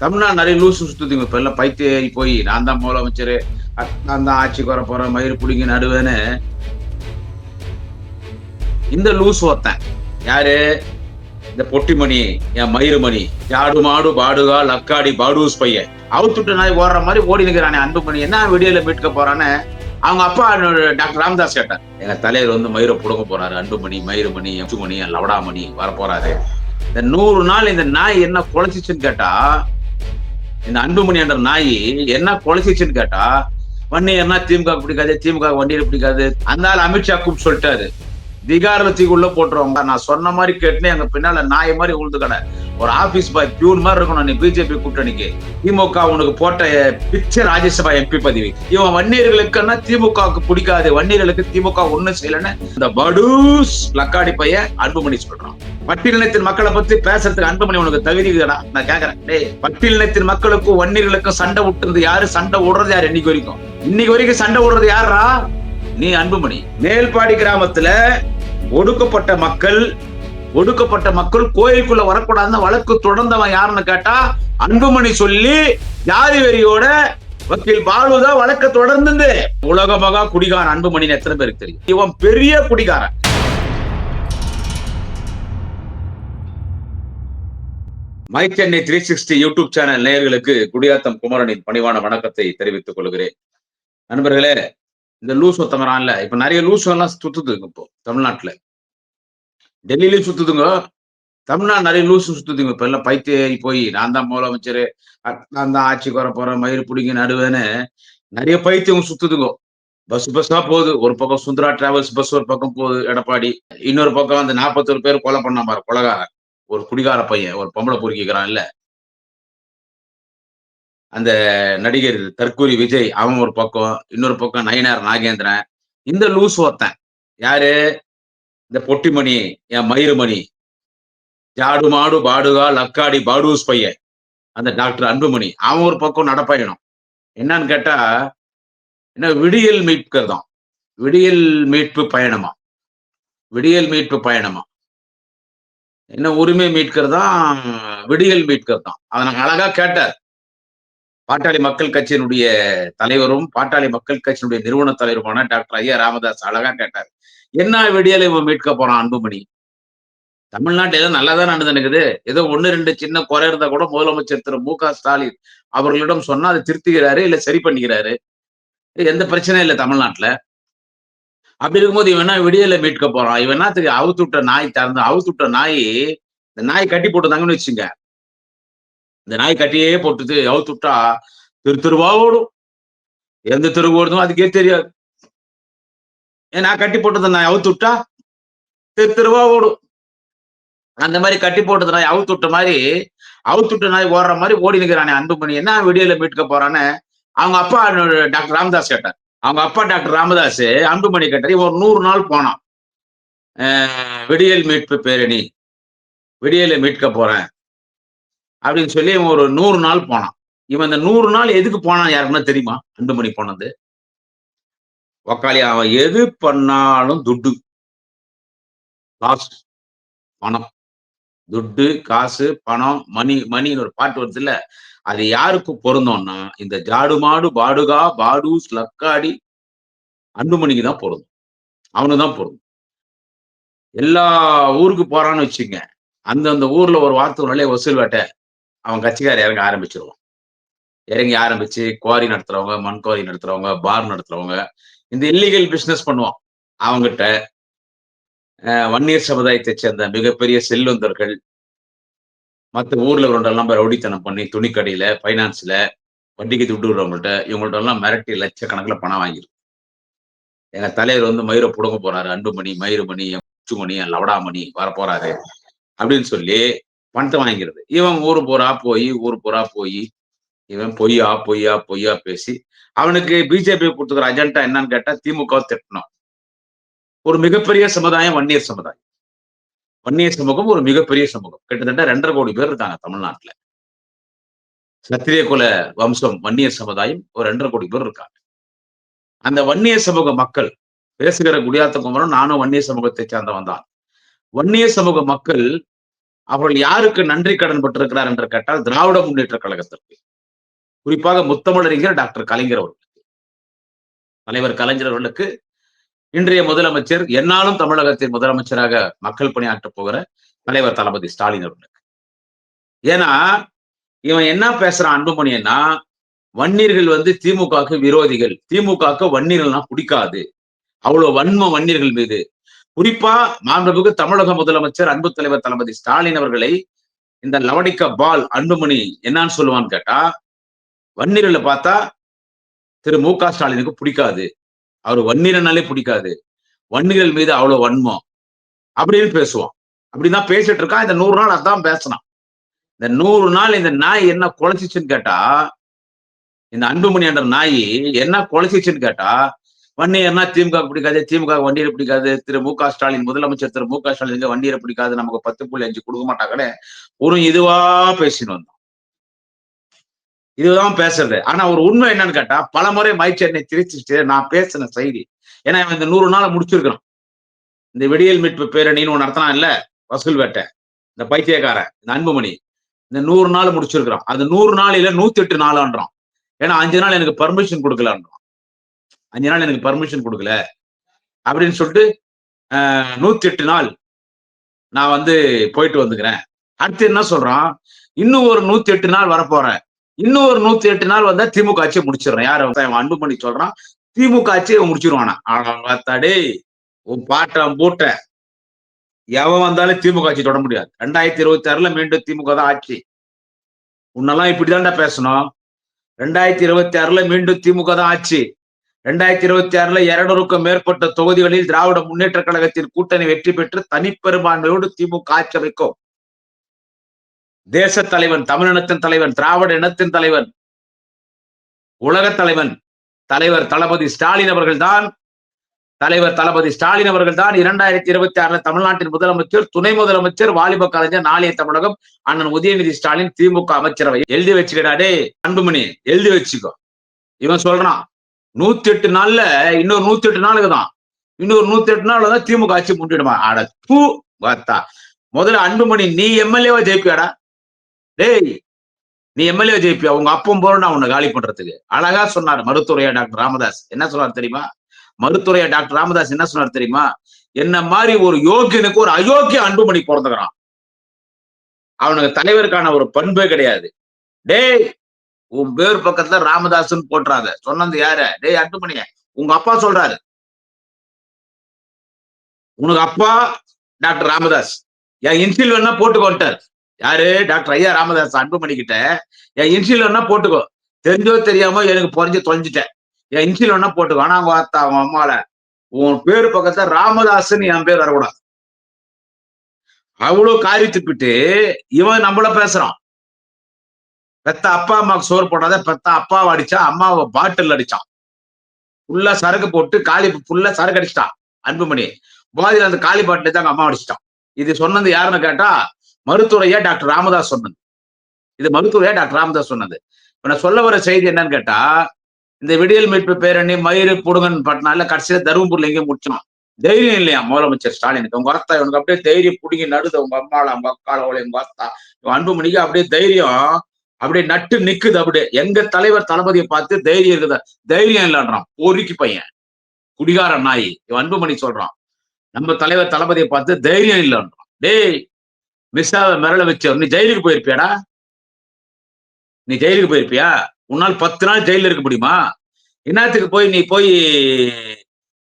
தமிழ்நாடு நிறைய லூசு சுத்துதுங்க. இப்ப எல்லாம் பைத்தியேறி போய் நான் தான் முதலமைச்சர். நான் தான் ஆட்சிக்கு வர போறேன் மயிறு பிடிங்க நடுவேன்னு. இந்த லூஸ் ஒருத்தன். யாரு? இந்த பொட்டிமணி என் மயிறுமணி. ஜாடு மாடு பாடுகா லக்காடி பாடூஸ் பையன். அவுத்துட்டு நாய் ஓடுற மாதிரி ஓடி நிற்கிறானே அன்புமணி என்ன வெளியில மீட்க போறான்னு? அவங்க அப்பா டாக்டர் ராமதாஸ் கேட்டார். எங்க தலைவர் வந்து மயிரை புடுங்க போறாரு. அன்புமணி மயிறுமணி எச்சுமணி லவடாமணி வர போறாரு இந்த நூறு நாள் இந்த நாய் என்ன குலைச்சிச்சுன்னு கேட்டா இந்த அன்புமணி என்ற நாய் என்ன குலைச்சிச்சுன்னு கேட்டா வன்னியர்னா திமுக பிடிக்காது திமுக வண்டியில் பிடிக்காது அந்த ஆள் அமித்ஷா கூப்பிட்டு சொல்லிட்டாரு. திகாரத்துக்குள்ள போட்டுருவாங்க. நான் சொன்ன மாதிரி கேட்டுனே எங்க பின்னால நாய மாதிரி உழுது கடை ஒரு ஆபீஸ் பாய் பியூன் மாதிரி இருக்கணும் நீ பிஜேபி கூட்டணிக்கு திமுக உனக்கு போட்ட பிச்சை ராஜ்யசபா எம்பி பதவி. இவன் வன்னியர்களுக்குன்னா திமுகவுக்கு பிடிக்காது. வன்னியர்களுக்கு திமுக ஒண்ணும் செய்யலன்னு இந்த படூஸ் லக்காடி பையன் அன்புமணி சொல்றான். பட்டியலினத்தின் மக்களை பத்தி பேசுறதுக்கு அன்புமணி உனக்கு தகுதிடா நான் கேக்குறேன். டேய் பட்டியலினத்தின் மக்களுக்கும் வன்னியர்களுக்கும் சண்டை விட்டுறது யாரு? சண்டை விடுறது யாரு இன்னைக்கு வரைக்கும்? இன்னைக்கு வரைக்கும் சண்டை விடுறது யாரா நீ அன்புமணி. மேல்பாடி கிராமத்துல ஒடுக்கப்பட்ட மக்கள் ஒடுக்கப்பட்ட மக்கள் கோயிலுக்குள்ள வரக்கூடாதுன்னு வழக்கு தொடர்ந்தவன் யாருன்னு கேட்டா அன்புமணி சொல்லி ஜாதி வெறியோட வக்கீல் பாலுதான் வழக்க தொடர்ந்து உலக மகா குடிகாரன் அன்புமணி எத்தனை பேருக்கு தெரியும்? இவன் பெரிய குடிகாரன். My Chennai three sixty YouTube channel நேயர்களுக்கு குடியாத்தம் குமரனின் பணிவான வணக்கத்தை தெரிவித்துக் கொள்கிறேன். நண்பர்களே இந்த லூஸ் ஒத்தமரான்ல இப்ப நிறைய லூஸ் எல்லாம் சுத்துதுங்க இப்போ தமிழ்நாட்டுல. டெல்லியிலயும் சுத்துதுங்க. தமிழ்நாடு நிறைய லூஸ் சுத்துதுங்க. இப்ப எல்லாம் பைத்தியேறி போய். நான் தான் முதலமைச்சர். நான் தான் ஆட்சிக்கு வர போறேன். மயிறு பிடிங்க நடுவேன்னு நிறைய பைத்தியம் சுத்துதுங்க. பஸ் பஸ்ஸா போகுது. ஒரு பக்கம் சுந்தரா டிராவல்ஸ் பஸ் ஒரு பக்கம் போகுது எடப்பாடி. இன்னொரு பக்கம் அந்த நாற்பத்தொரு பேர் கொலை பண்ண பாரு கொலகாரன். ஒரு குடிகார பையன் ஒரு பொம்பளை பொறுக்கிக்கிறான் இல்ல. அந்த நடிகர் தற்கூரி விஜய் அவன் ஒரு பக்கம் இன்னொரு பக்கம் நயனார் நாகேந்திரன். இந்த லூஸ் ஒருத்தன். யாரு? இந்த பொட்டிமணி என் மயிறுமணி. ஜாடு மாடு பாடுகா லக்காடி பாடூஸ் பையன். அந்த டாக்டர் அன்புமணி. அவன் ஒரு பக்கம் நடப்பயணம். என்னன்னு கேட்டா என்ன விடியல் மீட்கிறதாம் விடியல் மீட்பு பயணமா? விடியல் மீட்பு பயணமா? என்ன உரிமை மீட்கிறதா விடியல் மீட்கிறதாம் அதை நாங்க அழகா கேட்டார். பாட்டாளி மக்கள் கட்சியினுடைய தலைவரும் பாட்டாளி மக்கள் கட்சியினுடைய நிறுவன தலைவருமான டாக்டர் ஐயா ராமதாஸ் அழகா கேட்டார். என்ன விடியலை இவன் மீட்க போறான் அன்புமணி? தமிழ்நாட்டில் ஏதோ நல்லா தான் நடந்துனுக்குது ஏதோ ஒன்னு ரெண்டு சின்ன குறை இருந்தா கூட முதலமைச்சர் திரு மு க ஸ்டாலின் அவர்களிடம் சொன்னா அதை திருத்துகிறாரு இல்ல சரி பண்ணிக்கிறாரு. எந்த பிரச்சனையும் இல்லை தமிழ்நாட்டுல. அப்படி இருக்கும்போது இவன் என்ன விடியலை மீட்க போறான்? இவன் என்னத்துக்கு அவுத்து நாய் திறந்து அவுத்துட்ட நாய் இந்த நாய் கட்டி போட்டுதாங்கன்னு வச்சுங்க இந்த நாய் கட்டியே போட்டுது அவுத்து விட்டா திரு திருவா ஓடும். எந்த தெருவு ஓடுதோ அதுக்கே தெரியாது. ஏன் நான் கட்டி போட்டது நான் அவுத்து விட்டா திரு திருவா ஓடும். அந்த மாதிரி கட்டி போட்டது நாய் அவுத்து விட்ட மாதிரி அவுத்து விட்ட நாய் ஓடுற மாதிரி ஓடி நிற்கிறானே அன்புமணி. என்ன விடியல மீட்க போறான்னு அவங்க அப்பா டாக்டர் ராமதாஸ் கேட்டார். அவங்க அப்பா டாக்டர் ராமதாஸ் அன்புமணி கேட்டார். ஒரு நூறு நாள் போனான். விடியல் மீட்பு பேரணி. விடியலை மீட்க போறேன். அப்படின்னு சொல்லி இவன் ஒரு நூறு நாள் போனான். இவன் இந்த நூறு நாள் எதுக்கு போனான் யாருக்குன்னா தெரியுமா? அன்புமணி போனது. ஒக்காளி அவன் எது பண்ணாலும் துட்டு. காசு பணம். துட்டு காசு பணம் மணி மணின்னு ஒரு பாட்டு வருது இல்ல அது யாருக்கு பொருந்தோம்னா இந்த ஜாடு மாடு பாடுகா பாடூஸ் லக்காடி அன்புமணிக்கு தான் பொருந்தும். அவனுக்கு தான் பொருந்தும். எல்லா ஊருக்கு போறான்னு வச்சுங்க அந்தந்த ஊர்ல ஒரு வார்த்தை நல்ல வசூல் வேட்டை அவன் கட்சிக்கார இறங்க ஆரம்பிச்சிருவான். இறங்கி ஆரம்பிச்சு குவாரி நடத்துறவங்க மண் குவாரி நடத்துறவங்க பார் நடத்துறவங்க இந்த இல்லீகல் பிசினஸ் பண்ணுவான். அவங்ககிட்ட வன்னியர் சமுதாயத்தை சேர்ந்த மிகப்பெரிய செல்வந்தர்கள் மற்ற ஊர்ல ஒரு ரவுடித்தனம் பண்ணி துணிக்கடையில பைனான்ஸ்ல வட்டிக்கு துட்டு விடுறவங்கள்ட்ட இவங்கள்ட்ட எல்லாம் மிரட்டி லட்சக்கணக்கில் பணம் வாங்கிடும் எங்க தலைவர் வந்து மயிரை புடுங்க போறாரு அன்புமணி மயிறுமணி உச்சுமணி லவடாமணி வர போறாரு அப்படின்னு சொல்லி பணத்தை வாங்கிக்கிறது. இவன் ஊர் பூரா போய் ஊர் பூரா போய் இவன் பொய்யா பொய்யா பொய்யா பேசி அவனுக்கு பிஜேபி கொடுத்துக்கிற அஜெண்டா என்னன்னு கேட்டா திமுக திட்டணும். ஒரு மிகப்பெரிய சமுதாயம் வன்னியர் சமுதாயம். வன்னியர் சமூகம் ஒரு மிகப்பெரிய சமூகம். கிட்டத்தட்ட ரெண்டரை கோடி பேர் இருக்காங்க தமிழ்நாட்டுல. சத்திரிய குல வம்சம் வன்னியர் சமுதாயம் ஒரு ரெண்டரை கோடி பேர் இருக்காங்க. அந்த வன்னியர் சமூக மக்கள் பேசுகிற குடியாத்த குமரன் நானும் வன்னிய சமூகத்தை சேர்ந்தவன் தான். வன்னியர் சமூக மக்கள் அவர்கள் யாருக்கு நன்றி கடன் பட்டிருக்கிறார் என்று கேட்டால் திராவிட முன்னேற்ற கழகத்திற்கு. குறிப்பாக முத்தமிழறிஞர் டாக்டர் கலைஞர் அவர்களுக்கு. தலைவர் கலைஞர் அவர்களுக்கு. இன்றைய முதலமைச்சர் என்னாலும் தமிழகத்தின் முதலமைச்சராக மக்கள் பணியாற்றப் போகிற தலைவர் தளபதி ஸ்டாலின் அவர்களுக்கு. ஏன்னா இவன் என்ன பேசுறான் அன்புமணியன்னா வன்னியர்கள் வந்து திமுகவுக்கு விரோதிகள். திமுகவுக்கு வன்னியர்கள்னா பிடிக்காது. அவ்வளவு வன்ம வன்னியர்கள் மீது குறிப்பா மாண்புமிகு தமிழக முதலமைச்சர் அன்பு தலைவர் தளபதி ஸ்டாலின் அவர்களை இந்த லவடிக்க பால் அன்புமணி என்னன்னு சொல்லுவான்னு கேட்டா வன்னியர்களை பார்த்தா திரு மு க ஸ்டாலினுக்கு பிடிக்காது. அவர் வன்னியர்னாலே பிடிக்காது. வன்னிரல் மீது அவ்வளவு வன்மம். அப்படின்னு பேசுவான் அப்படிதான் பேசிட்டு இருக்கான். இந்த நூறு நாள் அதான் பேசினான். இந்த நூறு நாள் இந்த நாய் என்ன குலைச்சிச்சுன்னு கேட்டா இந்த அன்புமணி என்ற நாய் என்ன குலைச்சிச்சுன்னு கேட்டா வன்னியர்னா திமுக பிடிக்காது திமுக வண்டியில் பிடிக்காது. திரு மு க ஸ்டாலின் முதலமைச்சர் திரு மு க ஸ்டாலின் வண்டியை பிடிக்காது. நமக்கு பத்து புள்ளி அஞ்சு கொடுக்க மாட்டாங்கன்னு ஒரு இதுவா பேசின்னு வந்தோம். இதுதான் பேசுறது. ஆனா ஒரு உண்மை என்னன்னு கேட்டா பல முறை மைச்சு என்னை திரிச்சிட்டு நான் பேசின செய்தி. ஏன்னா இவன் இந்த நூறு நாளை முடிச்சிருக்கிறான். இந்த விடியல் மீட்பு பேரணின்னு ஒன்று நடத்தினா இல்ல? வசூல் வேட்டை. இந்த பைத்தியக்காரன் இந்த அன்புமணி. இந்த நூறு நாள் முடிச்சிருக்கிறான். அந்த நூறு நாளில நூத்தி எட்டு நாளான்றான். ஏன்னா அஞ்சு நாள் எனக்கு பர்மிஷன் கொடுக்கலான்றான். அஞ்சு நாள் எனக்கு பர்மிஷன் கொடுக்கல. அப்படின்னு சொல்லிட்டு நூத்தி எட்டு நாள் நான் வந்து போயிட்டு வந்துக்கிறேன். அடுத்து என்ன சொல்றான்? இன்னும் ஒரு நூத்தி எட்டு நாள் வரப்போறேன். இன்னும் ஒரு நூத்தி எட்டு நாள் வந்தா திமுக ஆட்சியை முடிச்சிடுறேன். யார்? அன்பு பண்ணி சொல்றான். திமுக ஆட்சியை முடிச்சிருவானா? தடே உன் பாட்டம் பூட்ட எவன் வந்தாலும் திமுக ஆட்சி தொட முடியாது. ரெண்டாயிரத்தி இருபத்தி ஆறுல மீண்டும் திமுக தான் ஆட்சி. உன்னெல்லாம் இப்படிதான்டா பேசணும். ரெண்டாயிரத்தி இருபத்தி ஆறுல மீண்டும் திமுக தான் ஆட்சி. ரெண்டாயிரத்தி இருபத்தி ஆறுல இருநூறுக்கும் மேற்பட்ட தொகுதிகளில் திராவிட முன்னேற்ற கழகத்தின் கூட்டணி வெற்றி பெற்று தனிப்பெரும்பான்மையோடு திமுக ஆட்சி அமைக்கும். தேச தலைவன் தமிழினத்தின் தலைவன் திராவிட இனத்தின் தலைவன் உலக தலைவன் தலைவர் தளபதி ஸ்டாலின் அவர்கள் தான் தலைவர் தளபதி ஸ்டாலின் அவர்கள் தான் இரண்டாயிரத்தி இருபத்தி ஆறுல தமிழ்நாட்டின் முதலமைச்சர் துணை முதலமைச்சர் வாலிப கலைஞர் நாளைய தமிழகம் அண்ணன் உதயநிதி ஸ்டாலின் திமுக அமைச்சரவை. எழுதி வச்சுக்கிறாடே அன்புமணி எழுதி வச்சுக்கோ. இவன் சொல்றான் நூத்தி எட்டு நாள்ல இன்னொரு நூத்தி எட்டு நாளுக்கு தான் இன்னொரு நூத்தி எட்டு நாள் தான் திமுக ஆட்சி முட்டிடுமா? அட தூ பார்த்தா முதல்ல அன்புமணி நீ எம்எல்ஏவா ஜெயிப்பியாடா? டேய் நீ எம்எல்ஏ ஜெயிப்பியா? உங்க அப்பம் போறா உன்னை காலி பண்றதுக்கு. அழகா சொன்னார் மருத்துவரையா டாக்டர் ராமதாஸ். என்ன சொன்னார் தெரியுமா? மருத்துவரையா டாக்டர் ராமதாஸ் என்ன சொன்னார் தெரியுமா? என்ன மாதிரி ஒரு யோகியனுக்கு ஒரு அயோக்கிய அன்புமணி பிறந்துக்கிறான். அவனுக்கு தலைவருக்கான ஒரு பண்பே கிடையாது. டேய் உன் பேர் பக்கத்துல ராமதாஸ்ன்னு போட்டுறாங்க சொன்னது யாரு? டேய் அட்டுமணிய உங்க அப்பா சொல்றாரு. உனக்கு அப்பா டாக்டர் ராமதாஸ். என் இன்சில் வேணா போட்டுக்கோட்டார் யாரு? டாக்டர் ஐயா ராமதாஸ் அன்புமணி கிட்ட. என் இன்சில் வேணா போட்டுக்கோ. தெரிஞ்சோ தெரியாம எனக்கு பொறிஞ்சு தொலைஞ்சிட்டேன். என் இன்சில் வேணா போட்டுக்கோ. ஆனா அவங்க அத்தா அவன் அம்மால. உன் பேரு பக்கத்துல ராமதாஸ்ன்னு என் பேர் வரக்கூடாது. அவ்வளவு காரி துப்பிட்டு இவன் நம்மள பேசுறான். பெத்த அப்பா அம்மாவுக்கு சோறு போடாத பெத்த அப்பாவை அடிச்சான் அம்மாவை பாட்டில் அடிச்சான். ஃபுல்லா சரக்கு போட்டு காலி ஃபுல்லா சரக்கு அடிச்சிட்டான் அன்புமணி. போதையில் அந்த காலி பாட்டில் தான் அம்மா அடிச்சிட்டான். இது சொன்னது யாருன்னு கேட்டா மருத்துவரையா டாக்டர் ராமதாஸ் சொன்னது. இது மருத்துவரையா டாக்டர் ராமதாஸ் சொன்னது. இப்ப நான் சொல்ல வர செய்தி என்னன்னு கேட்டா இந்த விடியல் மீட்பு பேரணி மயிறு புடுங்கன் பட்டினால கடைசியில தருமபுரில எங்கேயும் முடிச்சோம் தைரியம் இல்லையா முதலமைச்சர் ஸ்டாலினுக்கு? உங்க அத்தா இவனுக்கு அப்படியே தைரியம் பிடிங்கி நடுது உங்க அம்மாவில் உங்க அக்கால உங்க அத்தா. அன்புமணிக்கு அப்படியே தைரியம் அப்படியே நட்டு நிக்குது அப்படியே. எங்க தலைவர் தளபதியை பார்த்து தைரியம் இருக்குதா. தைரியம் இல்லைன்றான். பொறுக்கி பையன். குடிகார நாய் அன்புமணி சொல்றான். நம்ம தலைவர் தளபதியை பார்த்து தைரியம் இல்லைன்றான். டேய் மிஸ்ஸாவ மிரள வச்சவர் நீ ஜெயிலுக்கு போயிருப்பியாடா? நீ ஜெயிலுக்கு போயிருப்பியா? உன்னால் பத்து நாள் ஜெயில இருக்க முடியுமா? என்னத்துக்கு போய் நீ போய்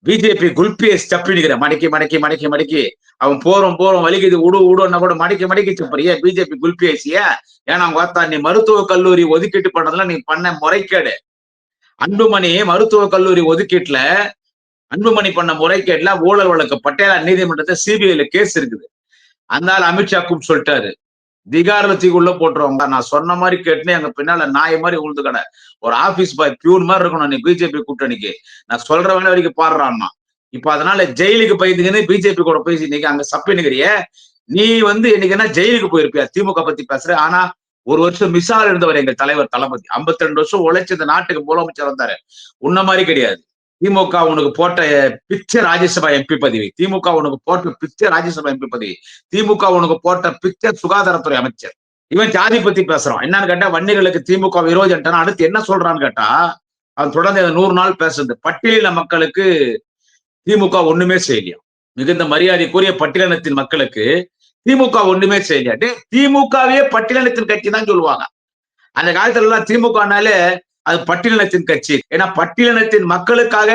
பிஜேபி குல்பியை ஸ்டப்பினுக்கிற மடக்கி மடக்கி மடக்கி மடக்கி. அவன் போறோம் போறோம் வலிக்குது உடு உடுன்னா கூட மடக்கி மடக்கி சப்பறிய. பிஜேபி குல்பிஐசிய ஏன்னா பார்த்தா நீ மருத்துவ கல்லூரி ஒதுக்கீட்டு பண்ணதுல நீ பண்ண முறைகேடு. அன்புமணி மருத்துவ கல்லூரி ஒதுக்கீட்டுல அன்புமணி பண்ண முறைகேடுல ஊழல் வழக்கு பட்டேலா நீதிமன்றத்தை சிபிஐல கேஸ் இருக்குது. அந்த அமித்ஷா கூப்பிட்டு சொல்லிட்டாரு. திகாரத்துக்குள்ள போட்டுருவாங்க. நான் சொன்ன மாதிரி கேட்டுனே எங்க பின்னால நாய மாதிரி உழுது கடை ஒரு ஆபீஸ் பாய் பியூன் மாதிரி இருக்கணும் நீ பிஜேபி கூட்டணிக்கு. நான் சொல்ற வேலை வரைக்கும் பாடுறான்னா இப்ப அதனால ஜெயிலுக்கு போயிருந்தீங்கன்னு பிஜேபி கூட போய் இன்னைக்கு அங்க சப்பினுக்கிறிய நீ வந்து இன்னைக்கு என்ன ஜெயிலுக்கு போயிருப்பியா? திமுக பத்தி பேசுற. ஆனா ஒரு வருஷம் மிசால் இருந்தவர் எங்க தலைவர் தளபதி. ஐம்பத்தி ரெண்டு வருஷம் உழைச்சு இந்த நாட்டுக்கு முதலமைச்சர் வந்தாரு. உன்ன மாதிரி கிடையாது. திமுக உனக்கு போட்ட பிச்சை ராஜ்யசபா எம்பி பதவி. திமுக உனக்கு போட்ட பிச்சை ராஜ்யசபா எம்பி பதவி. திமுக உனக்கு போட்ட பிச்சை சுகாதாரத்துறை அமைச்சர். இவன் ஜாதி பத்தி பேசுறான். என்னன்னு கேட்டா வன்னிகளுக்கு திமுக விரோதம் அடுத்து என்ன சொல்றான்னு கேட்டா அது தொடர்ந்து நூறு நாள் பேசுறது பட்டியலின மக்களுக்கு திமுக ஒண்ணுமே செய்யலையா? மிகுந்த மரியாதைக்குரிய பட்டியலினத்தின் மக்களுக்கு திமுக ஒண்ணுமே செய்யலையா? திமுகவே பட்டியலினத்தின் கட்சி தான் சொல்லுவாங்க. அந்த காலத்துல எல்லாம் திமுகனாலே அது பட்டியலினத்தின் கட்சி. ஏன்னா பட்டியலினத்தின் மக்களுக்காக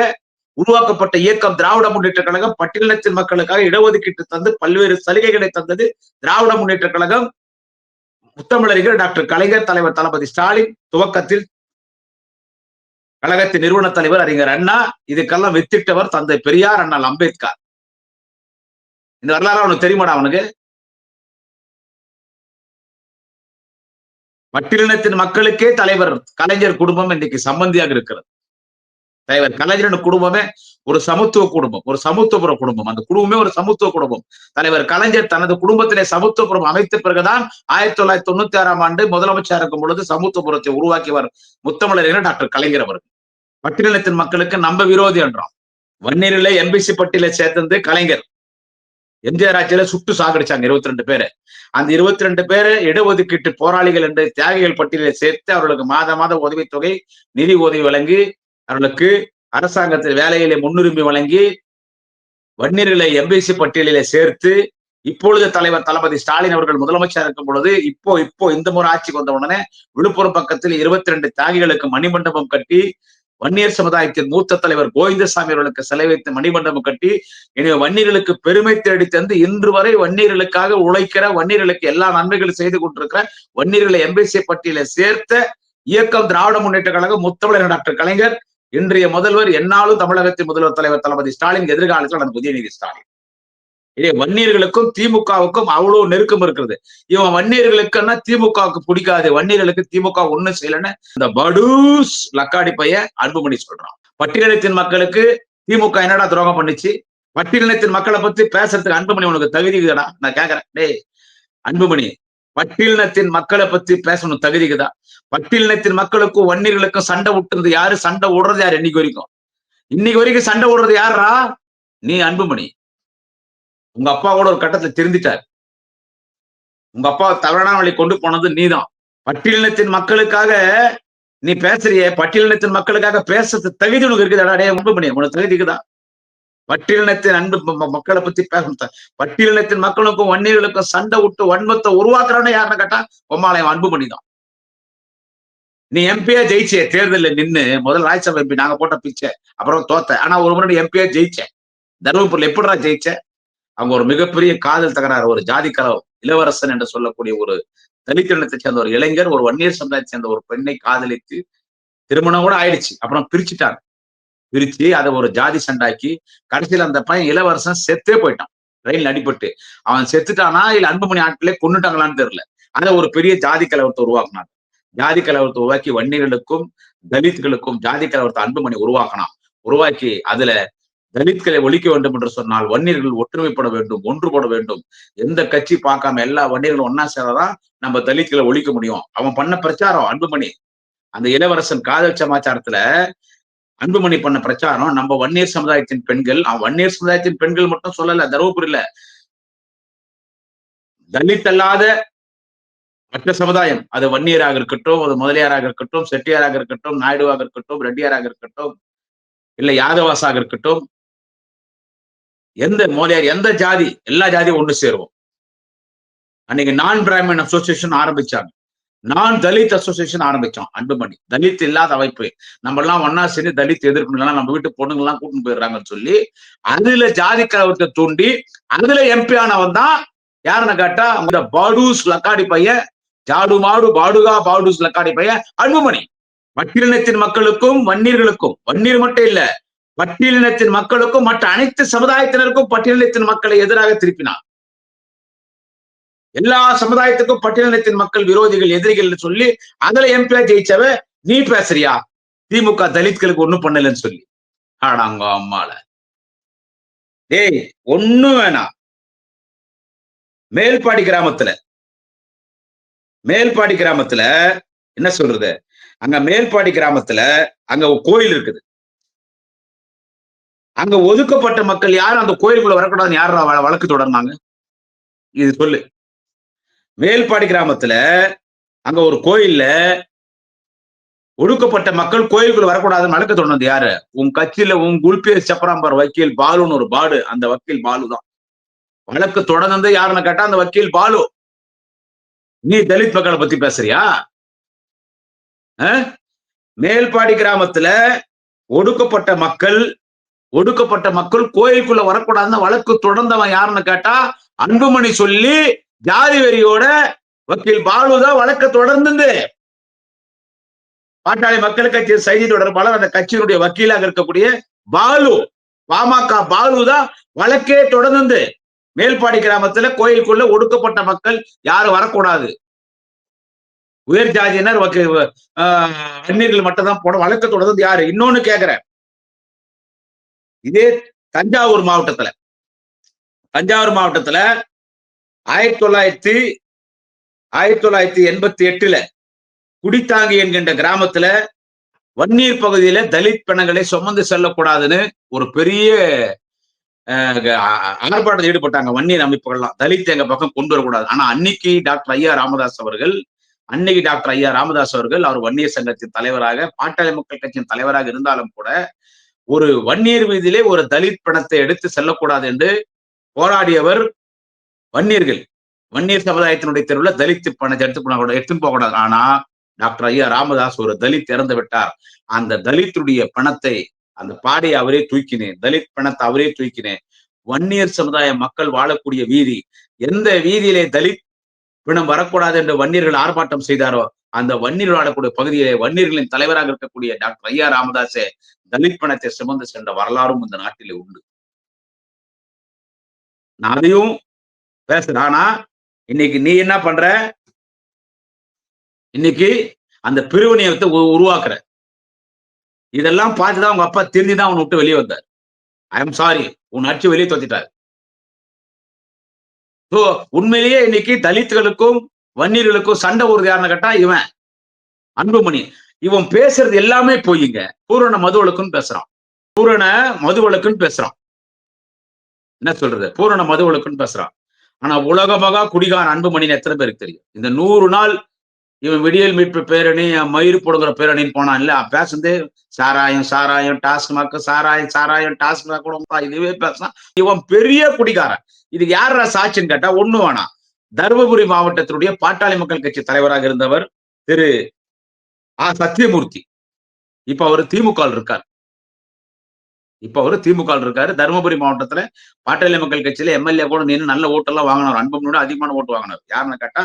உருவாக்கப்பட்ட இயக்கம் திராவிட முன்னேற்ற கழகம் பட்டியலினத்தின் மக்களுக்காக இடஒதுக்கீட்டு தந்து பல்வேறு சலுகைகளை தந்தது திராவிட முன்னேற்ற கழகம். முத்தமிழறிஞர் டாக்டர் கலைஞர் தலைவர் தளபதி ஸ்டாலின் துவக்கத்தில் கழகத்தின் நிறுவன தலைவர் அறிஞர் அண்ணா இதுக்கெல்லாம் வித்திட்டவர் தந்தை பெரியார் அண்ணல் அம்பேத்கர். இந்த வரலாறு அவனுக்கு தெரியுமாடா அவனுக்கு? பட்டியலினத்தின் மக்களுக்கே தலைவர் கலைஞர் குடும்பம் இன்னைக்கு சம்பந்தியாக இருக்கிறது. தலைவர் கலைஞரின் குடும்பமே ஒரு சமத்துவ குடும்பம் ஒரு சமத்துவபுர குடும்பம். அந்த குடும்பமே ஒரு சமத்துவ குடும்பம். தலைவர் கலைஞர் தனது குடும்பத்திலே சமத்துவபுரம் அமைத்த பிறகுதான் ஆயிரத்தி தொள்ளாயிரத்தி தொண்ணூத்தி ஆறாம் ஆண்டு முதலமைச்சர் இருக்கும் பொழுது சமத்துவபுரத்தை உருவாக்கியவர் முத்தமிழர் டாக்டர் கலைஞர் அவர்கள். பட்டியலினத்தின் மக்களுக்கு நம்ப விரோதி என்றான். வன்னியரிலே எம்பிசி பட்டியலை சேர்த்தது கலைஞர். எம்ஜிஆர் ஆட்சியில சுட்டு சாகடிச்சாங்க இருபத்தி ரெண்டு பேரு. அந்த இருபத்தி ரெண்டு பேரு இடஒதுக்கீட்டு போராளிகள் என்று தியாகிகள் பட்டியலில் சேர்த்து அவர்களுக்கு மாத மாத உதவித்தொகை நிதி உதவி வழங்கி அவர்களுக்கு அரசாங்கத்தில் வேலையிலே முன்னுரிமை வழங்கி வன்னியர்களை எம்பிசி பட்டியலிலே சேர்த்து இப்பொழுது தலைவர் தளபதி ஸ்டாலின் அவர்கள் முதலமைச்சர் இருக்கும் பொழுது இப்போ இப்போ இந்த முறை ஆட்சிக்கு வந்த உடனே விழுப்புரம் பக்கத்தில் இருபத்தி ரெண்டு தியாகிகளுக்கு மணிமண்டபம் கட்டி வன்னியர் சமுதாயத்தின் மூத்த தலைவர் கோவிந்தசாமி அவர்களுக்கு சிலை வைத்து மணிமண்டபம் கட்டி எனவே வன்னியர்களுக்கு பெருமை தேடி தந்து இன்று வரை வன்னியர்களுக்காக உழைக்கிற வன்னியர்களுக்கு எல்லா நன்மைகளும் செய்து கொண்டிருக்கிற வன்னியர்களை எம்பிசி பட்டியலை சேர்த்த இயக்கம் திராவிட முன்னேற்ற கழகம் முத்தமிழர் டாக்டர் கலைஞர் இன்றைய முதல்வர் என்னாலும் தமிழகத்தின் முதல்வர் தலைவர் தளபதி ஸ்டாலின் எதிர்காலத்தில் அந்த உதயநிதி ஸ்டாலின். இதே வன்னியர்களுக்கும் திமுகவுக்கும் அவ்வளவு நெருக்கம் இருக்கிறது. இவன் வன்னியர்களுக்குன்னா திமுகவுக்கு பிடிக்காது. வன்னியர்களுக்கு திமுக ஒண்ணும் செய்யலன்னு இந்த படூஸ் லக்காடி பைய அன்புமணி சொல்றான். பட்டியலினத்தின் மக்களுக்கு திமுக என்னடா துரோகம் பண்ணிச்சு? பட்டியலினத்தின் மக்களை பத்தி பேசுறதுக்கு அன்புமணி உனக்கு தகுதிக்குதா நான் கேக்குறேன். டேய் அன்புமணி பட்டியலினத்தின் மக்களை பத்தி பேசணும் தகுதிக்குதா பட்டியலினத்தின் மக்களுக்கும் வன்னியர்களுக்கும் சண்டை விட்டுறது யாரு? சண்டை விடுறது யாரு இன்னைக்கு வரைக்கும்? இன்னைக்கு வரைக்கும் சண்டை விடுறது யாரா நீ அன்புமணி. உங்க அப்பா கூட ஒரு கட்டத்துல திருந்திட்டார். உங்க அப்பா தவறான வழி கொண்டு போனது நீதான். பட்டியலினத்தின் மக்களுக்காக நீ பேசுறிய பட்டியலினத்தின் மக்களுக்காக பேசுறது தகுதி உனக்கு இருக்குதாடா? டே பண்ணி உனக்கு தகுதிக்குதா பட்டியலினத்தின் அன்பு மக்களை பத்தி பேசணும். பட்டியலினத்தின் மக்களுக்கும் வன்னியர்களுக்கும் சண்டை விட்டு வன்மத்தை உருவாக்குறான்னு யாருன்னு கேட்டா பொம்மாலயம் அன்பு பண்ணிதான் நீ எம்பியா ஜெயிச்சே தேர்தலில் நின்னு முதல் ராஜ்யசபா எம்பி நாங்க போட்ட பிச்சை அப்புறம் தோத்த. ஆனா ஒரு முன்னாடி எம்பியா ஜெயிச்சேன் தருமபுரியில் எப்படிடா ஜெயிச்சேன் அவங்க ஒரு மிகப்பெரிய காதல் தகராறு ஒரு ஜாதி கலவு இளவரசன் என்று சொல்லக்கூடிய ஒரு தலித்தினத்தை சேர்ந்த ஒரு இளைஞர் ஒரு வன்னியர் சமுதாயத்தை சேர்ந்த ஒரு பெண்ணை காதலித்து திருமணம் கூட ஆயிடுச்சு. அப்புறம் பிரிச்சுட்டாங்க. பிரிச்சு அதை ஒரு ஜாதி சண்டாக்கி கடைசியில் அந்த பையன் இளவரசன் செத்தே போயிட்டான். ரயில் அடிபட்டு. அவன் செத்துட்டானா இல்ல அன்புமணி ஆட்களே கொண்டுட்டாங்களான்னு தெரியல. அதை ஒரு பெரிய ஜாதி கலவரத்தை உருவாக்குனாங்க ஜாதி கலவரத்தை உருவாக்கி வன்னியர்களுக்கும் தலித்துகளுக்கும் ஜாதி கலவரத்தை அன்புமணி உருவாக்கினான். உருவாக்கி அதுல தலித்களை ஒழிக்க வேண்டும் என்று சொன்னால் வன்னியர்கள் ஒற்றுமைப்பட வேண்டும் ஒன்றுபட வேண்டும். எந்த கட்சி பார்க்காம எல்லா வன்னியர்களும் ஒன்னா சேரதான் நம்ம தலித்களை ஒழிக்க முடியும். அவன் பண்ண பிரச்சாரம் அன்புமணி. அந்த இளவரசன் காதல் சமாச்சாரத்துல அன்புமணி பண்ண பிரச்சாரம் நம்ம வன்னியர் சமுதாயத்தின் பெண்கள் அவன் வன்னியர் சமுதாயத்தின் பெண்கள் மட்டும் சொல்லல தருமபுரியில தலித் அல்லாத மற்ற சமுதாயம் அது வன்னியராக இருக்கட்டும் அது முதலியாராக இருக்கட்டும் செட்டியாராக இருக்கட்டும் நாயுடுவாக இருக்கட்டும் ரெட்டியாராக இருக்கட்டும் இல்ல யாதவாசாக இருக்கட்டும் எந்த மோலியார் எந்த ஜாதி எல்லா ஜாதியும் ஒன்று சேருவோம். அன்னைக்கு நான் பிராமின் அசோசியேஷன் ஆரம்பிச்சாங்க. நான் தலித் அசோசியேஷன் ஆரம்பிச்சோம் அன்புமணி. தலித் இல்லாத அமைப்பு. நம்ம எல்லாம் ஒன்னா சேர்ந்து தலித் எதிர்க்கணும் நம்ம வீட்டு பொண்ணுங்க எல்லாம் கூட்டிட்டு போயிடுறாங்கன்னு சொல்லி அதுல ஜாதி கலவரத்தை தூண்டி அதுல எம்பி ஆனவன் தான் யாருன்னு கேட்டா அந்த பாடூஸ் லக்காடி பையன் ஜாடு மாடு பாடுகா பாடூஸ் லக்காடி பையன் அன்புமணி. பட்டியலினத்தின் மக்களுக்கும் வன்னியர்களுக்கும் வன்னியர் மட்டும் இல்ல பட்டியலினத்தின் மக்களுக்கும் மற்ற அனைத்து சமுதாயத்தினருக்கும் பட்டியலினத்தின் மக்களை எதிராக திருப்பினார். எல்லா சமுதாயத்துக்கும் பட்டியலினத்தின் மக்கள் விரோதிகள் எதிரிகள் சொல்லி அதுல எம்பியா ஜெயிச்சவ நீ பேசுறியா? திமுக தலித்களுக்கு ஒண்ணும் பண்ணலன்னு சொல்லி. ஆனாங்க அம்மால. டேய் ஒண்ணும் வேணாம் மேல்பாடி கிராமத்துல. மேல்பாடி கிராமத்துல என்ன சொல்றது? அங்க மேல்பாடி கிராமத்துல அங்க கோயில் இருக்குது. அங்க ஒதுக்கப்பட்ட மக்கள் யாரும் அந்த கோயிலுக்குள்ள வரக்கூடாதுன்னு யார் வழக்கு தொடர்ந்தாங்க? இது சொல்லு. மேல்பாடி கிராமத்துல அங்க ஒரு கோயில்ல ஒடுக்கப்பட்ட மக்கள் கோயிலுக்குள்ள வரக்கூடாதுன்னு வழக்கு தொடர்ந்தது யாரு? உன் கட்சியில உன் குல்பேர் சப்பராம்பர் வக்கீல் பாலுன்னு ஒரு பாடு. அந்த வக்கீல் பாலு தான். வழக்கு தொடர்ந்து யாருன்னு கேட்டா அந்த வக்கீல் பாலு. நீ தலித் மக்களை பத்தி பேசுறியா? மேல்பாடி கிராமத்துல ஒடுக்கப்பட்ட மக்கள் ஒடுக்கப்பட்ட மக்கள் கோயிலுக்குள்ள வரக்கூடாதுன்னு வழக்கு தொடர்ந்தவன் யாருன்னு கேட்டா அன்புமணி சொல்லி ஜாதி வெறியோட வக்கீல் பாலுதான் வழக்க தொடர்ந்து பாட்டாளி மக்கள் கட்சி செய்தி தொடர்பாளர் அந்த கட்சியினுடைய வக்கீலாக இருக்கக்கூடிய பாலு பாமக பாலு தான் வழக்கே தொடர்ந்து மேல்பாடி கிராமத்துல கோயிலுக்குள்ள ஒடுக்கப்பட்ட மக்கள் யாரும் வரக்கூடாது. உயர் ஜாதியினர் அந்நியர்கள் மட்டும் தான் போன வழக்க தொடர்ந்து யாரு? இன்னொன்னு கேக்குறேன். இதே தஞ்சாவூர் மாவட்டத்துல. தஞ்சாவூர் மாவட்டத்துல ஆயிரத்தி தொள்ளாயிரத்தி ஆயிரத்தி தொள்ளாயிரத்தி எண்பத்தி எட்டுல குடித்தாங்கி என்கின்ற கிராமத்துல வன்னீர் பகுதியில தலித் பெணங்களை சுமந்து செல்லக்கூடாதுன்னு ஒரு பெரிய ஆர்ப்பாட்டத்தில் ஈடுபட்டாங்க வன்னியர் அமைப்புகள்லாம். தலித் எங்க பக்கம் கொண்டு வரக்கூடாது. ஆனா அன்னைக்கு டாக்டர் ஐயா ராமதாஸ் அவர்கள் அன்னைக்கு டாக்டர் ஐயா ராமதாஸ் அவர்கள் அவர் வன்னியர் சங்கத்தின் தலைவராக பாட்டாளி மக்கள் கட்சியின் தலைவராக இருந்தாலும் கூட ஒரு வன்னியர் வீதியிலே ஒரு தலித் பணத்தை எடுத்து செல்லக்கூடாது என்று போராடியவர் வன்னியர்கள். வன்னியர் சமுதாயத்தினுடைய தெருவில் தலித் பணத்தை எடுத்து போன எடுத்துன்னு போகக்கூடாது ஆனா டாக்டர் ஐயா ராமதாஸ் ஒரு தலித் இறந்து விட்டார். அந்த தலித்துடைய பணத்தை அந்த பாடையை அவரே தூக்கினேன். தலித் பணத்தை அவரே தூக்கினேன். வன்னியர் சமுதாய மக்கள் வாழக்கூடிய வீதி எந்த வீதியிலே தலித் பிணம் வரக்கூடாது என்று வன்னியர்கள் ஆர்ப்பாட்டம் செய்தாரோ அந்த வன்னியர் வாழக்கூடிய பகுதியிலே வன்னியர்களின் தலைவராக இருக்கக்கூடிய டாக்டர் ஐயா ராமதாஸே தலித் பணத்தை சுமந்து சென்ற வரலாறும் இந்த நாட்டிலே உண்டு. நான் அதையும் பேசுறேன். ஆனா இன்னைக்கு நீ என்ன பண்ற? இன்னைக்கு அந்த பிரிவினையத்தை உருவாக்குற. இதெல்லாம் பார்த்துதான் உங்க அப்பா தெரிஞ்சுதான் அவனை விட்டு வெளியே வந்தார். ஐ எம் சாரி உன் அடிச்சு வெளியே தோத்திட்டார். ஸோ உண்மையிலேயே இன்னைக்கு தலித்துகளுக்கும் வன்னியர்களுக்கும் சண்டை ஒரு யாருன்னு கேட்டா இவன் அன்புமணி. இவன் பேசுறது எல்லாமே போயிங்க. பூரண மதுவளுக்குன்னு பேசுறான். பூரண மதுவளுக்குன்னு பேசுறான். என்ன சொல்றது? பூரண மதுவளுக்குன்னு பேசுறான். ஆனா உலகமாக அன்பு அன்புமணின்னு எத்தனை பேருக்கு தெரியும்? இந்த நூறு நாள் இவன் விடியல் மீட்பு பேரணி மயிர் போடுங்கிற பேரணின்னு போனான் இல்ல? பேசுனது சாராயம் சாராயம் டாஸ்மாக் சாராயம் சாராயம் டாஸ்மாக் கூட இதுவே பேசுறான். இவன் பெரிய குடிகாரன். இது யாரா சாட்சின்னு கேட்டா ஒண்ணு வேணாம். தருமபுரி மாவட்டத்தினுடைய பாட்டாளி மக்கள் கட்சி தலைவராக இருந்தவர் திரு ஆ சத்தியமூர்த்தி இப்ப அவர் திமுக இருக்கார். இப்ப அவரு திமுக இருக்காரு. தருமபுரி மாவட்டத்துல பாட்டாளி மக்கள் கட்சியில எம்எல்ஏ கூட நின்று நல்ல ஓட்டெல்லாம் வாங்கினார். அன்பு அதிகமான ஓட்டு வாங்கினார். யாருன்னு கேட்டா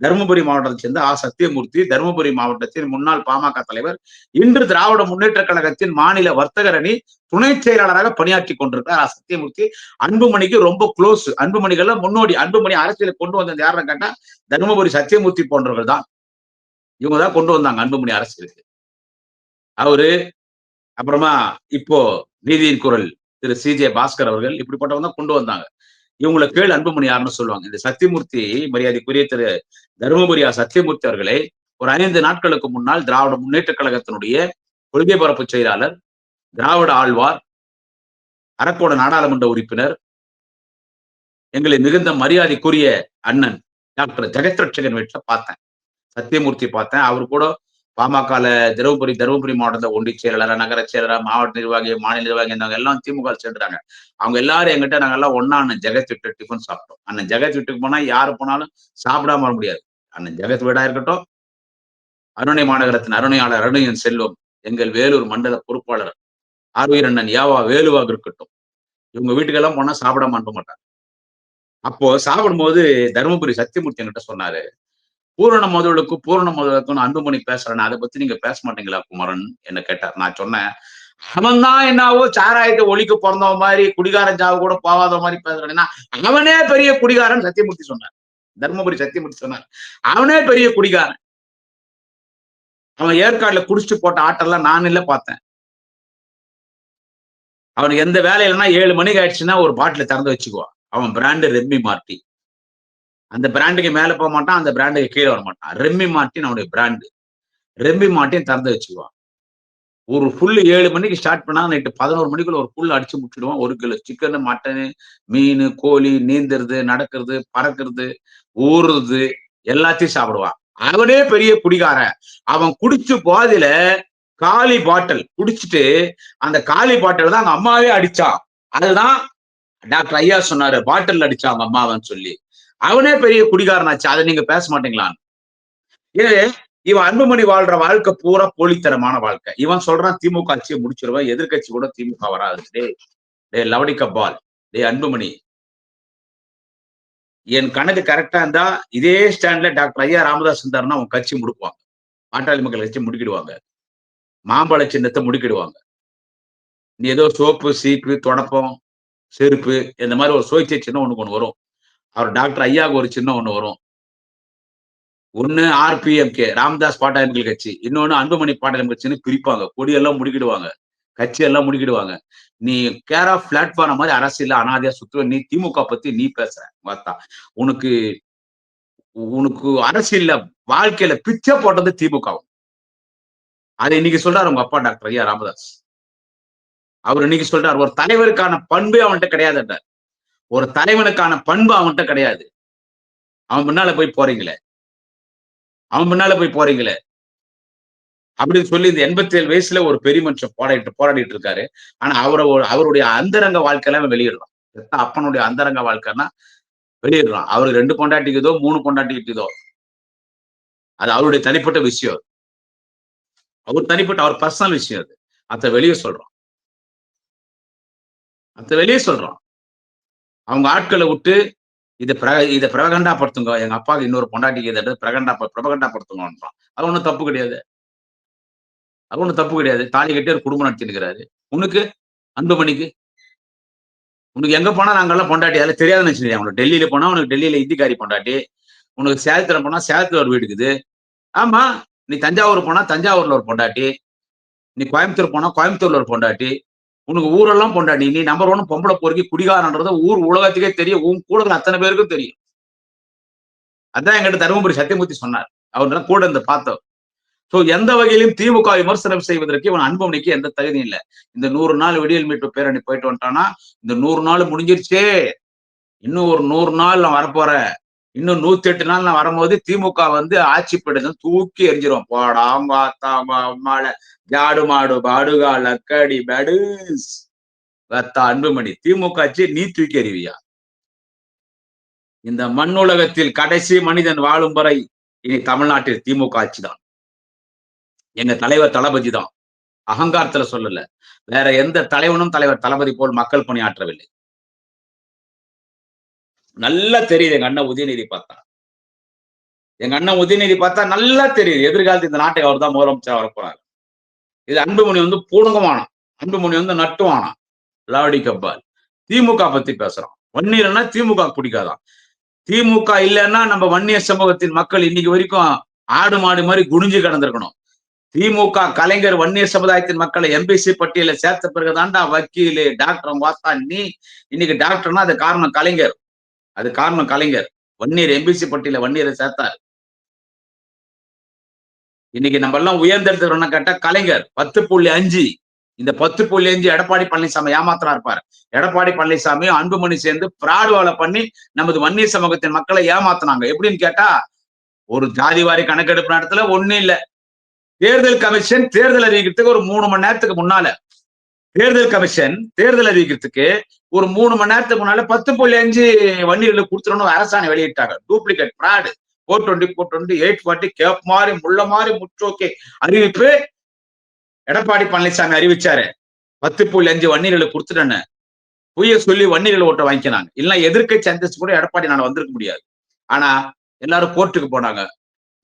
தருமபுரி மாவட்டத்தை சேர்ந்த ஆ சத்தியமூர்த்தி தருமபுரி மாவட்டத்தின் முன்னாள் பாமக தலைவர் இன்று திராவிட முன்னேற்ற கழகத்தின் மாநில வர்த்தகர் அணி துணை செயலாளராக பணியாற்றி கொண்டிருக்கிறார். ஆ சத்தியமூர்த்தி அன்புமணிக்கு ரொம்ப க்ளோஸ் அன்புமணிகள்ல முன்னோடி அன்புமணி அரசியலை கொண்டு வந்தது யாருன்னு கேட்டா தருமபுரி சத்தியமூர்த்தி போன்றவர்கள் தான் இவங்க தான் கொண்டு வந்தாங்க அன்புமணி அரசியலுக்கு. அவரு அப்புறமா இப்போ நீதியின் குரல் திரு சி. ஜே. பாஸ்கர் அவர்கள் இப்படிப்பட்டவங்க தான் கொண்டு வந்தாங்க. இவங்களை கேள் அன்புமணி யாருன்னு சொல்லுவாங்க. இந்த சத்தியமூர்த்தி மரியாதைக்குரிய திரு தருமபுரியா சத்தியமூர்த்தி அவர்களை ஒரு ஐந்து நாட்களுக்கு முன்னால் திராவிட முன்னேற்ற கழகத்தினுடைய கொள்கை பரப்பு செயலாளர் திராவிட ஆழ்வார் அரக்கோட நாடாளுமன்ற உறுப்பினர் எங்களை மிகுந்த மரியாதைக்குரிய அண்ணன் டாக்டர் ஜெகத்ரட்சகன் வீட்டில் வீட்டுல பார்த்தேன். சத்தியமூர்த்தி பார்த்தேன். அவர் கூட பாமகல தருமபுரி தருமபுரி மாவட்டத்தை ஒன்றிய செயலாளர் நகர செயலாளர் மாவட்ட நிர்வாகி மாநில நிர்வாகி இருந்தவங்க எல்லாம் திமுக சேர்ந்துறாங்க அவங்க எல்லாரும் எங்கிட்ட நாங்க எல்லாம் ஒன்னா அண்ணன் ஜெகத் விட்டு டிஃபன் சாப்பிட்டோம். அண்ணன் ஜெகத் வீட்டுக்கு போனா யாரு போனாலும் சாப்பிடாம வர முடியாது. அண்ணன் ஜெகத் வீடா இருக்கட்டும் அருணை மாநகரத்தின் அருணையாளர் அருணையன் செல்வம் எங்கள் வேலூர் மண்டல பொறுப்பாளர் ஆர்வீர் அண்ணன் யாவா வேலுவாக இருக்கட்டும். இவங்க வீட்டுக்கெல்லாம் போனா சாப்பிடாம அனுப்ப மாட்டாங்க. அப்போ சாப்பிடும்போது தருமபுரி சத்தியமூர்த்தி என்கிட்ட சொன்னாரு பூரண முதலுக்கும் பூரண முதலுக்கும் அன்புமணி பேசுறேன் அதை பத்தி நீங்க பேச மாட்டீங்களா குமரன்? என்ன கேட்டார். நான் சொன்னேன் அவன் தான் என்னாவோ சாராயத்தை ஒழிக்க பிறந்தவ மாதிரி குடிகாரன் ஜாவு கூட போகாத மாதிரி பேசுறேன்னா அவனே பெரிய குடிகாரன் சத்தியமூர்த்தி சொன்னார். தர்மபுரி சத்தியமூர்த்தி சொன்னார். அவனே பெரிய குடிகாரன். அவன் ஏற்காடுல குடிச்சிட்டு போட்ட ஆட்டெல்லாம் நான் இல்ல பார்த்தேன். அவனுக்கு எந்த வேலையிலன்னா ஏழு மணிக்கு ஆயிடுச்சுன்னா ஒரு பாட்டில திறந்து வச்சுக்குவான். அவன் பிராண்டு ரெட்மி மார்ட்டி அந்த பிராண்டுக்கு மேல போக மாட்டான் அந்த பிராண்டுக்கு கீழே வர மாட்டான். ரெம்மி மார்ட்டின் அவனுடைய பிராண்டு. ரெம்மி மார்ட்டின் திறந்து வச்சுக்குவான். ஒரு ஃபுல்லு ஏழு மணிக்கு ஸ்டார்ட் பண்ணா நைட்டு பதினோரு மணிக்குள்ள ஒரு ஃபுல் அடிச்சு முடிச்சுடுவான். ஒரு கிலோ சிக்கன் மட்டனு மீன் கோழி நீந்துறது நடக்கிறது பறக்கிறது ஊறுறது எல்லாத்தையும் சாப்பிடுவான். அவனே பெரிய குடிகாரன். அவன் குடிச்சு போதில காலி பாட்டில் குடிச்சிட்டு அந்த காலி பாட்டில் தான் அவங்க அம்மாவே அடிச்சான். அதுதான் டாக்டர் ஐயா சொன்னாரு பாட்டில் அடிச்சான் அவங்க அம்மாவன்னு சொல்லி. அவனே பெரிய குடிகாரனாச்சு. அதை நீங்க பேச மாட்டீங்களான்னு எனவே இவன் அன்புமணி வாழ்ற வாழ்க்கை பூரா போலித்தனமான வாழ்க்கை. இவன் சொல்றான் திமுக ஆட்சியை முடிச்சிருவான். எதிர்கட்சி கூட திமுக வராது. டே டே லவடி கபால். டே அன்புமணி. என் கணக்கு கரெக்டா இருந்தா இதே ஸ்டாண்ட்ல டாக்டர் ஐயா ராமதாஸ் இருந்தாருன்னா அவன் கட்சி முடிப்பாங்க பாட்டாளி மக்கள் கட்சி முடிக்கிடுவாங்க. மாம்பழ சின்னத்தை முடிக்கிடுவாங்க. நீ ஏதோ சோப்பு சீப்பு தொடப்பம் செருப்பு இந்த மாதிரி ஒரு சுயேட்சை சின்னம் ஒண்ணு ஒண்ணு வரும். அவர் டாக்டர் ஐயாவுக்கு ஒரு சின்ன ஒண்ணு வரும். ஒண்ணு ஆர்பிஎம்கே ராமதாஸ் பாட்டாளி கட்சி. இன்னொன்னு அன்புமணி பாட்டாளி கட்சின்னு பிரிப்பாங்க. கொடியெல்லாம் முடிக்கிடுவாங்க. கட்சி எல்லாம் முடிக்கிடுவாங்க. நீ கேர் ஆஃப் பிளாட்ஃபார்ம் மாதிரி அரசியல அனாதையா சுத்துவ நீ திமுக பத்தி நீ பேசுற பார்த்தா உனக்கு உனக்கு அரசியல்ல வாழ்க்கையில பிச்சை போட்டது திமுக. அதை இன்னைக்கு சொல்றாரு உங்க அப்பா டாக்டர் ஐயா ராமதாஸ். அவர் இன்னைக்கு சொல்றாரு ஒரு தலைவருக்கான பண்பே அவன்கிட்ட கிடையாதுன்றார். ஒரு தலைவனுக்கான பண்பு அவன்கிட்ட கிடையாது. அவன் முன்னால போய் போறீங்களே. அவன் முன்னால போய் போறீங்களே. அப்படின்னு சொல்லி இந்த எண்பத்தி ஏழு வயசுல ஒரு பெரிய மனுஷன் போராடிட்டு போராடிட்டு இருக்காரு. ஆனா அவரை அவருடைய அந்தரங்க வாழ்க்கையெல்லாம் வெளியிடுறான். அப்பனுடைய அந்தரங்க வாழ்க்கைன்னா வெளியிடுறான். அவருக்கு ரெண்டு பொண்டாட்டிக்குதோ மூணு பொண்டாட்டிக்குதோ அது அவருடைய தனிப்பட்ட விஷயம் அவர் தனிப்பட்ட அவர் பர்சனல் விஷயம் அது. அத வெளியே சொல்றோம் அத வெளியே சொல்றோம் அவங்க ஆட்களை விட்டு இதை பிர இதை பிரகண்டாப்படுத்துங்க. எங்க அப்பாவுக்கு இன்னொரு பொண்டாட்டிக்கு இதை பிரகண்டா பிரபகண்டாப்படுத்துங்கன்றான். அது ஒன்றும் தப்பு கிடையாது. அது ஒன்றும் தப்பு கிடையாது. தாலி கட்டி ஒரு குடும்பம் நடத்திருக்கிறாரு உனக்கு? அன்புமணிக்கு உனக்கு எங்க போனா நாங்கெல்லாம் பொண்டாட்டி அதில் தெரியாதுன்னு வச்சுக்கோங்க உனக்கு டெல்லியில போனா உனக்கு டெல்லியில இந்திக்காரி பொண்டாட்டி. உனக்கு சேலத்துல போனா சேலத்துல ஒரு வீடு இருக்குது. ஆமா நீ தஞ்சாவூர் போனா தஞ்சாவூர்ல ஒரு பொண்டாட்டி. நீ கோயம்புத்தூர் போனா கோயம்புத்தூர்ல ஒரு பொண்டாட்டி. உனக்கு ஊரெல்லாம் கொண்டாடி நீ நம்பர் ஒன் பொம்பளை பொறுக்கி குடிகாரன்றது ஊர் உலகத்துக்கே தெரியும். உன் கூட அத்தனை பேருக்கும் தெரியும். அதான் எங்கிட்ட தருமபுரி சத்தியமூர்த்தி சொன்னார். அவர் கூட இந்த பார்த்தவர். சோ எந்த வகையிலும் திமுக விமர்சனம் செய்வதற்கு இவன் அன்புமணிக்கு எந்த தகுதியும் இல்லை. இந்த நூறு நாள் விடியல் மீட்பு பேரணி போயிட்டு வந்துட்டானா இந்த நூறு நாள் முடிஞ்சிருச்சே. இன்னும் ஒரு நூறு நாள் நான் வரப்போறேன் இன்னும் நூத்தி எட்டு நாள் நான் வரும்போது திமுக வந்து ஆட்சி படுத்து தூக்கி எரிஞ்சிரும் போடாம் பாத்தாம்பால ஜாடு மாடு பாடுகா லக்கடி படுஸ் வத்தா அன்புமணி. திமுக ஆட்சி நீ தூக்கி எறிவியா? இந்த மண்ணுலகத்தில் கடைசி மனிதன் வாழும் வரை இனி தமிழ்நாட்டில் திமுக ஆட்சி தான். எங்க தலைவர் தளபதி தான். அகங்காரத்துல சொல்லல. வேற எந்த தலைவனும் தலைவர் தளபதி போல் மக்கள் பணியாற்றவில்லை. நல்லா தெரியுது எங்க அண்ணன் உதயநிதி பார்த்தா. எங்க அண்ணன் உதயநிதி பார்த்தா நல்லா தெரியுது. எதிர்காலத்து இந்த நாட்டை அவர் தான் முதலமைச்சர் வரப்போறாரு. போறாரு இது அன்புமணி வந்து பூணுங்கமானம் அன்புமணி வந்து நட்டுவானாம் லாவடி கப்பால் திமுக பத்தி பேசுறான் வன்னியர்னா திமுக பிடிக்காதான். திமுக இல்லைன்னா நம்ம வன்னிய சமூகத்தின் மக்கள் இன்னைக்கு வரைக்கும் ஆடு மாடு மாதிரி குனிஞ்சு கிடந்திருக்கணும். திமுக கலைஞர் வன்னிய சமுதாயத்தின் மக்களை எம்பிசி பட்டியல சேர்த்த பிறகுதான்டா வக்கீலு டாக்டர் வாத்தா நீ இன்னைக்கு டாக்டர்னா அது காரணம் கலைஞர். அது காரணம் கலைஞர். வன்னியர் எம்பிசி பட்டியல வன்னியரை சேர்த்தார். இன்னைக்கு நம்ம எல்லாம் உயர்ந்தெடுத்து கேட்டா கலைஞர் பத்து புள்ளி அஞ்சு. இந்த பத்து புள்ளி அஞ்சு எடப்பாடி பழனிசாமி ஏமாத்திரா இருப்பார் எடப்பாடி பழனிசாமி அன்புமணி சேர்ந்து பிராடு வேலை பண்ணி நமது வன்னிய சமூகத்தின் மக்களை ஏமாத்தினாங்க. எப்படின்னு கேட்டா ஒரு ஜாதிவாரி கணக்கெடுப்பு நேரத்துல ஒண்ணு இல்ல. தேர்தல் கமிஷன் தேர்தல் அறிவிக்கிறதுக்கு ஒரு மூணு மணி நேரத்துக்கு முன்னால தேர்தல் கமிஷன் தேர்தல் அறிவிக்கிறதுக்கு ஒரு மூணு மணி நேரத்துக்கு முன்னால பத்து புள்ளி அஞ்சு வண்டிகளை கொடுத்துருன்னு அரசாணை வெளியிட்டாங்க. Duplicate fraud four twenty four twenty eight forty gap மாதிரி முள்ள மாதிரி முற்றோக்கே அறிவிப்பு. எடப்பாடி பழனிசாமி அறிவிச்சாரு. பத்து புள்ளி அஞ்சு வன்னியர்களுக்கு கொடுத்துட்டேன்னு. பொய்ய சொல்லி வன்னியர்கள் ஓட்ட வாங்கிக்கினாங்க இல்லைன்னா எதிர்க்கட்சி அந்தஸ்து கூட எடப்பாடி நான் வந்திருக்க முடியாது. ஆனா எல்லாரும் கோர்ட்டுக்கு போனாங்க.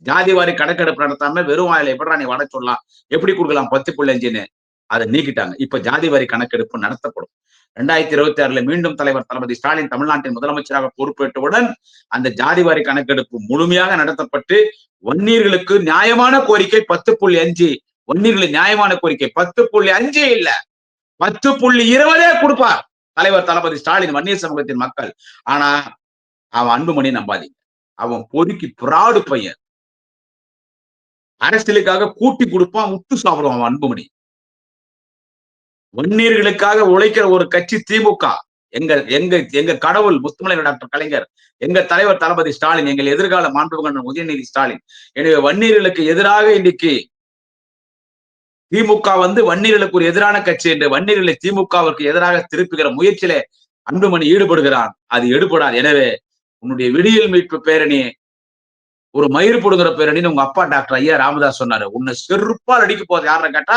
ஜாதி வாரி கணக்கெடுப்பு நடத்தாம வெறும் வாயில எப்படா நீ வட சொல்லலாம் எப்படி கொடுக்கலாம் பத்து புள்ளி அஞ்சுன்னு? அதை நீக்கிட்டாங்க. இப்ப ஜாதி வரி கணக்கெடுப்பு நடத்தப்படும். ரெண்டாயிரத்தி இருபத்தி ஆறுல மீண்டும் தலைவர் தளபதி ஸ்டாலின் தமிழ்நாட்டின் முதலமைச்சராக பொறுப்பேற்றவுடன் அந்த ஜாதி வாரி கணக்கெடுப்பு முழுமையாக நடத்தப்பட்டு வன்னியர்களுக்கு நியாயமான கோரிக்கை பத்து புள்ளி அஞ்சு. வன்னியர்களின் நியாயமான கோரிக்கை பத்து புள்ளி அஞ்சு இல்ல. பத்து புள்ளி இருபதே கொடுப்பார் தலைவர் தளபதி ஸ்டாலின் வன்னியர் சமூகத்தின் மக்கள். ஆனா அவன் அன்புமணி நம்பாதீங்க. அவன் பொறுக்கி பிராடு பையன். அரசியலுக்காக கூட்டி கொடுப்பான் விட்டு சாப்பிடுவான் அவன் அன்புமணி. வன்னியர்களுக்காக உழைக்கிற ஒரு கட்சி திமுக. எங்க எங்க எங்க கடவுள் முத்துமலை டாக்டர் கலைஞர் எங்க தலைவர் தளபதி ஸ்டாலின் எங்கள் எதிர்கால மாண்புகண்டன் உதயநிதி ஸ்டாலின். எனவே வன்னியர்களுக்கு எதிராக இன்னைக்கு திமுக வந்து வன்னியர்களுக்கு ஒரு எதிரான கட்சி என்று வன்னியர்களை திமுகவிற்கு எதிராக திருப்புகிற முயற்சியில அன்புமணி ஈடுபடுகிறான் அது எடுபடாது. எனவே உன்னுடைய விடியல் மீட்பு பேரணி ஒரு மயிர் போடுகிற பேரணின்னு உங்க அப்பா டாக்டர் ஐயா ராமதாஸ் சொன்னாரு. உன்னை செருப்பால் அடிக்க போறது யாருன்னு கேட்டா